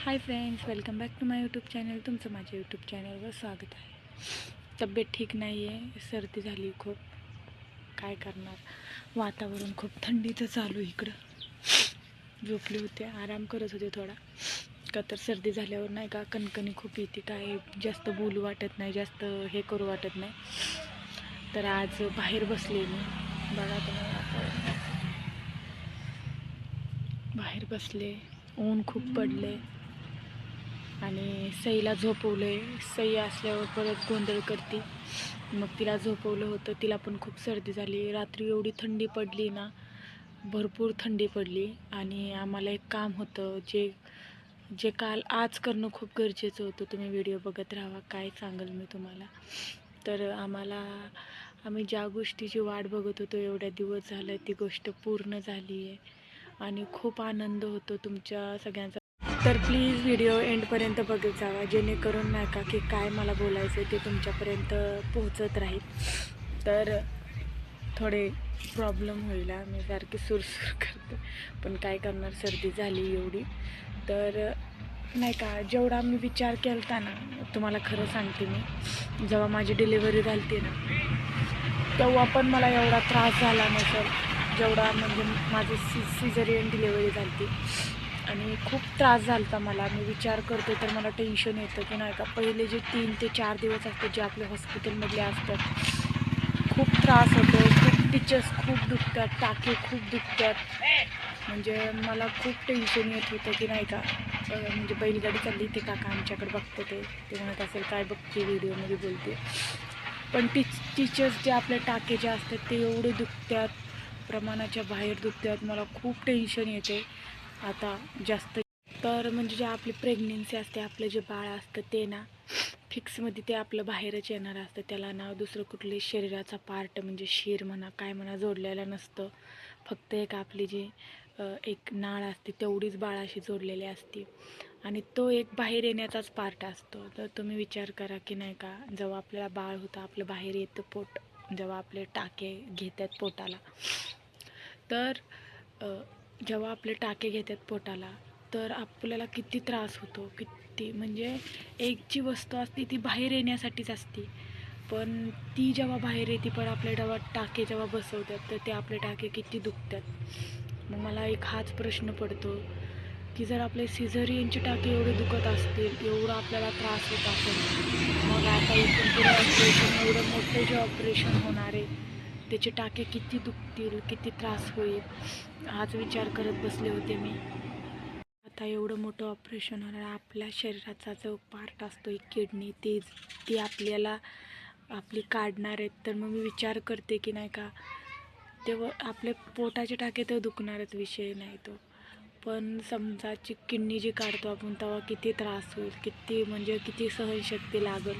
Hi friends welcome back to my YouTube channel तुमचं माझ्या YouTube चॅनलवर स्वागत आहे. तब्येत ठीक नाही आहे सर्दी झाली खूप. काय करणार? वातावरण खूप थंडीचं चालू इकडं. झोपले होते आराम करत होते थोडा. का तर सर्दी झाल्यावर नाही का कणकणी खूप येते काय जास्त बोलू वाटत नाही जास्त हे करू वाटत नाही. तर आज बाहेर बसले मी. बघा तुम्हाला बाहेर बसले ऊन खूप पडले. आणि सईला आहे सई असल्यावर परत गोंधळ करते. मग तिला झोपवलं होतं. तिला पण खूप सर्दी झाली. रात्री एवढी थंडी पडली ना भरपूर थंडी पडली. आणि आम्हाला एक काम होतं. जे जे काल आज करणं खूप गरजेचं होतं. तुम्ही व्हिडिओ बघत राहा. काय सांगेल मी तुम्हाला? तर आम्हाला आम्ही ज्या गोष्टीची वाट बघत होतो एवढ्या दिवस झालं ती गोष्ट पूर्ण झाली आहे आणि खूप आनंद होतो तुमच्या सगळ्यांचा. तर प्लीज व्हिडिओ एंडपर्यंत बघत जावा जेणेकरून नाही का की काय मला बोलायचं आहे ते तुमच्यापर्यंत पोहोचत राहील. तर थोडे प्रॉब्लेम होईल मी सारखी सुरसूर करते. पण काय करणार सर्दी झाली एवढी. तर नाही का जेवढा मी विचार केला ना तुम्हाला खरं सांगते मी जेव्हा माझी डिलिव्हरी झाली ना तेव्हा पण मला एवढा त्रास झाला नसेल जेवढा म्हणजे माझी सी सिझरियन डिलिव्हरी झाली आणि खूप त्रास झाला होता मला. मी विचार करते तर मला टेन्शन येतं की नाही का? पहिले जे तीन ते चार दिवस असतात जे आपल्या हॉस्पिटलमधले असतात खूप त्रास होतो. खूप टीचर्स खूप दुखतात टाके खूप दुखतात. म्हणजे मला खूप टेन्शन येत होतं की नाही का? म्हणजे बैलगाडी चालली ते काका आमच्याकडे बघते ते. ते म्हणत असेल काय बघते व्हिडिओमध्ये बोलते. पण टीच टीचर्स जे आपले टाके जे असतात ते एवढे दुखतात प्रमाणाच्या बाहेर दुखतात. मला खूप टेन्शन येते. आता जास्त तर म्हणजे जे आपली प्रेग्नेन्सी असते आपलं जे बाळ असतं ते ना फिक्समध्ये ते आपलं बाहेरच येणार असतं. त्याला ना दुसरं कुठले शरीराचा पार्ट म्हणजे शिर म्हणा काय म्हणा जोडलेलं नसतं. फक्त एक आपली जी एक नाळ असते तेवढीच बाळाशी जोडलेली असते. आणि तो एक बाहेर येण्याचाच पार्ट असतो. तर तुम्ही विचार करा की नाही का जेव्हा आपल्याला बाळ होतं आपलं बाहेर येतं पोट जेव्हा आपले टाके घेतात पोटाला. तर जेव्हा आपले टाके घेतात पोटाला तर आपल्याला किती त्रास होतो किती म्हणजे एक जी वस्तू असते ती बाहेर येण्यासाठीच असते. पण ती जेव्हा बाहेर येते पण आपल्या जेव्हा टाके जेव्हा बसवतात तर ते आपले टाके किती दुखतात. मग मला एक हाच प्रश्न पडतो की जर आपले सिझरियनचे टाके एवढे दुखत असतील एवढं आपल्याला त्रास होत असेल मग आता इथून पुढे ऑपरेशन एवढं मोठं जे ऑपरेशन होणार आहे त्याचे टाके किती दुखतील किती त्रास होईल हाच विचार करत बसले होते मी. आता एवढं मोठं ऑपरेशन होणार आपल्या शरीराचा जो पार्ट असतो एक किडनी ती ती आपल्याला आपली काढणार आहेत. तर मग मी विचार करते की नाही का तेव्हा आपले पोटाचे टाके तर दुखणारच विषय नाही तो. पण समजा किडनी जी काढतो आपण तेव्हा किती त्रास होईल किती म्हणजे किती सहनशक्ती लागेल.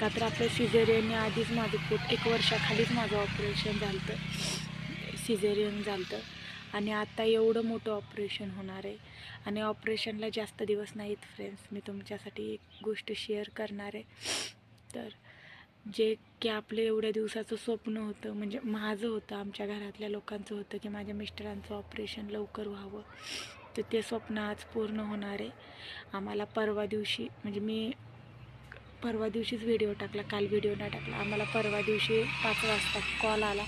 का तर आपल्या सिझेरियनने आधीच माझं पोट एक वर्षाखालीच माझं ऑपरेशन झालं होतं सिझेरियन झालं होतं आणि आता एवढं मोठं ऑपरेशन होणार आहे. आणि ऑपरेशनला जास्त दिवस नाहीत फ्रेंड्स मी तुमच्यासाठी एक गोष्ट शेअर करणार आहे. तर जे की आपलं एवढ्या दिवसाचं स्वप्न होतं म्हणजे माझं होतं आमच्या घरातल्या लोकांचं होतं की माझ्या मिस्टरांचं ऑपरेशन लवकर व्हावं. तर ते स्वप्न आज पूर्ण होणार आहे. आम्हाला परवा दिवशी म्हणजे मी परवा दिवशीच व्हिडिओ टाकला काल व्हिडिओ नाही टाकला. आम्हाला परवा दिवशी पाच वाजता कॉल आला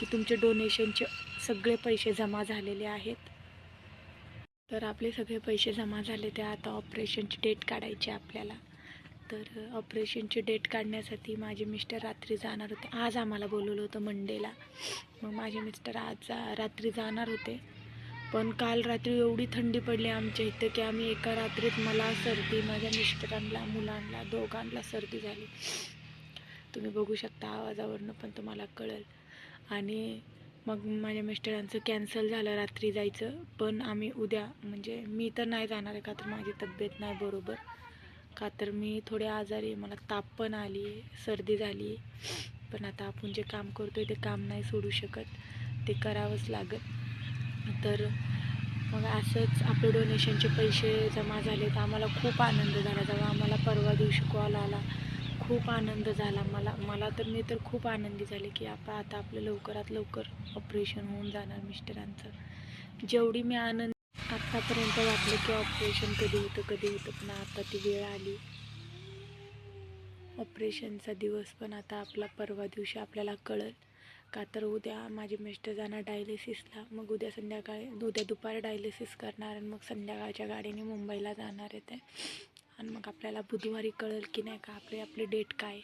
की तुमचे डोनेशनचे सगळे पैसे जमा झालेले आहेत. तर आपले सगळे पैसे जमा झाले ते आता ऑपरेशनची डेट काढायची आहे आपल्याला. तर ऑपरेशनची डेट काढण्यासाठी माझे मिस्टर रात्री जाणार होते. आज आम्हाला बोलवलं होतं मंडेला. मग माझे मिस्टर आज जा रात्री जाणार होते. पण काल रात्री एवढी थंडी पडली आमच्या इथं की आम्ही एका रात्रीत मला सर्दी माझ्या मिस्टरांना मुलांना दोघांना सर्दी झाली. तुम्ही बघू शकता आवाजावरनं पण तुम्हाला कळेल. आणि मग माझ्या मिस्टरांचं कॅन्सल झालं रात्री जायचं. पण आम्ही उद्या म्हणजे मी तर नाही जाणार आहे का तर माझी तब्येत नाही बरोबर. का तर मी थोडे आजारी आहे मला ताप पण आली सर्दी झाली पण आता आपण जे काम करतो आहे ते काम नाही सोडू शकत ते करावंच लागत तर मग असंच आपले डोनेशनचे पैसे जमा झाले तर आम्हाला खूप आनंद झाला. जेव्हा आम्हाला परवा दिवशी कॉल आला खूप आनंद झाला मला. मला तर मी तर खूप आनंदी झाले की आपण आता आपलं लवकरात लवकर ऑपरेशन होऊन जाणार मिस्टरांचं. जेवढी मी आनंद आतापर्यंत वाटलं की ऑपरेशन कधी होतं कधी होतं पण आता ती वेळ आली. ऑपरेशनचा दिवस पण आता आपला परवा दिवशी आपल्याला कळल. का तर उद्या माझे मिस्टर जाणार डायलिसिसला मग उद्या संध्याकाळी उद्या दुपारी डायलिसिस करणार आणि मग संध्याकाळच्या गाडीने मुंबईला जाणार आहे ते. आणि मग आपल्याला बुधवारी कळेल की नाही का आपली आपली डेट काय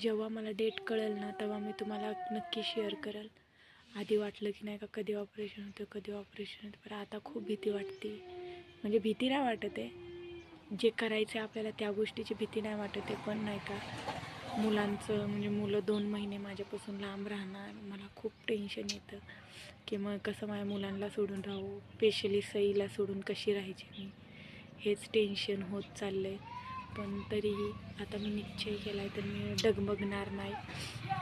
जेव्हा मला डेट कळेल ना तेव्हा मी तुम्हाला नक्की शेअर करेल. आधी वाटलं की नाही का कधी ऑपरेशन होतं कधी ऑपरेशन होतं पण आता खूप भीती वाटते. म्हणजे भीती नाही वाटत आहे. जे करायचं आहे आपल्याला त्या गोष्टीची भीती नाही वाटत आहे. पण नाही का मुलांचं म्हणजे मुलं दोन महिने माझ्यापासून लांब राहणार. मला खूप टेन्शन येतं की मग कसं माझ्या मुलांना सोडून राहू? स्पेशली सईला सोडून कशी राहायची मी? हेच टेन्शन होत चाललं आहे पण तरीही आता मी निश्चय केला आहे तर मी डगमगणार नाही.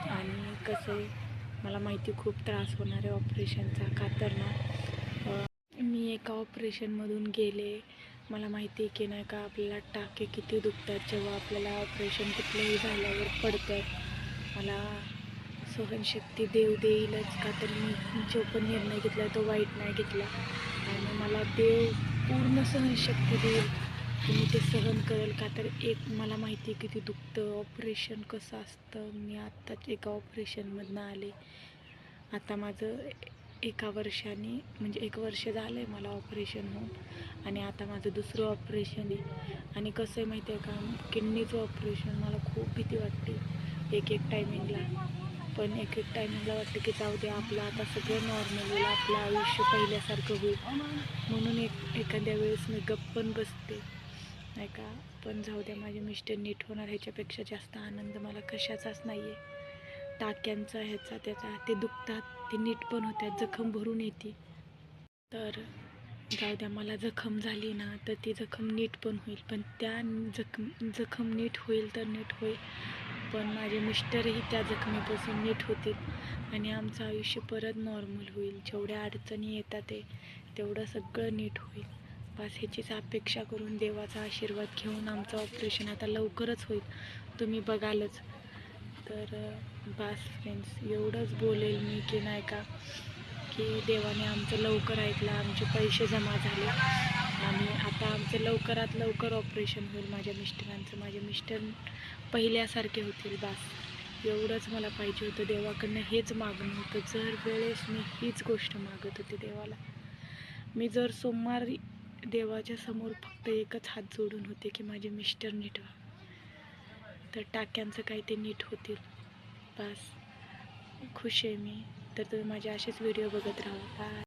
आणि कसं आहे मला माहिती खूप त्रास होणार आहे ऑपरेशनचा का तर ना. मी एका ऑपरेशनमधून गेले. मला माहिती आहे की नाही का आपल्याला टाके किती दुखतात जेव्हा आपल्याला ऑपरेशन कुठलंही झाल्यावर पडतं. मला सहनशक्ती देव देईलच का तर मी जो पण निर्णय घेतला तो वाईट नाही घेतला. आणि मला देव पूर्ण सहनशक्ती देईल. तुम्ही ते सहन करेल का? तर एक मला माहिती आहे किती दुखतं. ऑपरेशन कसं असतं? मी आत्ताच एका ऑपरेशनमधनं आले. आता माझं एका वर्षाने म्हणजे एक वर्ष झालं आहे मला ऑपरेशन होऊन. आणि आता माझं दुसरं ऑपरेशन आहे. आणि कसं आहे माहिती आहे का? किडनीचं ऑपरेशन मला खूप भीती वाटते. एक एक टायमिंगला पण एक एक टायमिंगला वाटतं की जाऊ दे आपलं आता सगळं नॉर्मल होईल. आपलं आयुष्य पहिल्यासारखं होईल. म्हणून एक एखाद्या वेळेस मी गप्प पण बसते. नाही का? पण जाऊ द्या माझे मिस्टर नीट होणार ह्याच्यापेक्षा जास्त आनंद मला कशाचाच नाही आहे टाक्यांचा ह्याचा त्याचा ते दुखतात ते नीट पण होत्यात जखम भरून येते. तर जाऊ द्या मला जखम झाली ना तर ती जखम नीट पण होईल. पण त्या जखम जखम नीट होईल तर नीट होईल. पण माझे मिस्टरही त्या जखमेपासून नीट होतील. आणि आमचं आयुष्य परत नॉर्मल होईल. जेवढ्या अडचणी येतात ते तेवढं सगळं नीट होईल. बस ह्याचीच अपेक्षा करून देवाचा आशीर्वाद घेऊन आमचं ऑपरेशन आता लवकरच होईल. तुम्ही बघालच. तर बास फ्रेंड्स एवढंच बोलेल मी की नाही का की देवाने आमचं लवकर ऐकलं आमचे पैसे जमा झाले. आणि आता आमचं लवकरात लवकर ऑपरेशन होईल माझ्या मिस्टरांचं. माझे मिस्टर पहिल्यासारखे होतील बास. एवढंच मला पाहिजे होतं देवाकडनं हेच मागणं होतं. जर वेळेस मी हीच गोष्ट मागत होते देवाला मी जर सोमवारी देवाच्या समोर फक्त एकच हात जोडून होते की माझे मिस्टर नीट व्हा. तर टाक्यांचं काही ते नीट होतील. बस. खुश आहे मी. तर तुम्ही माझे असेच व्हिडिओ बघत राहा. बाय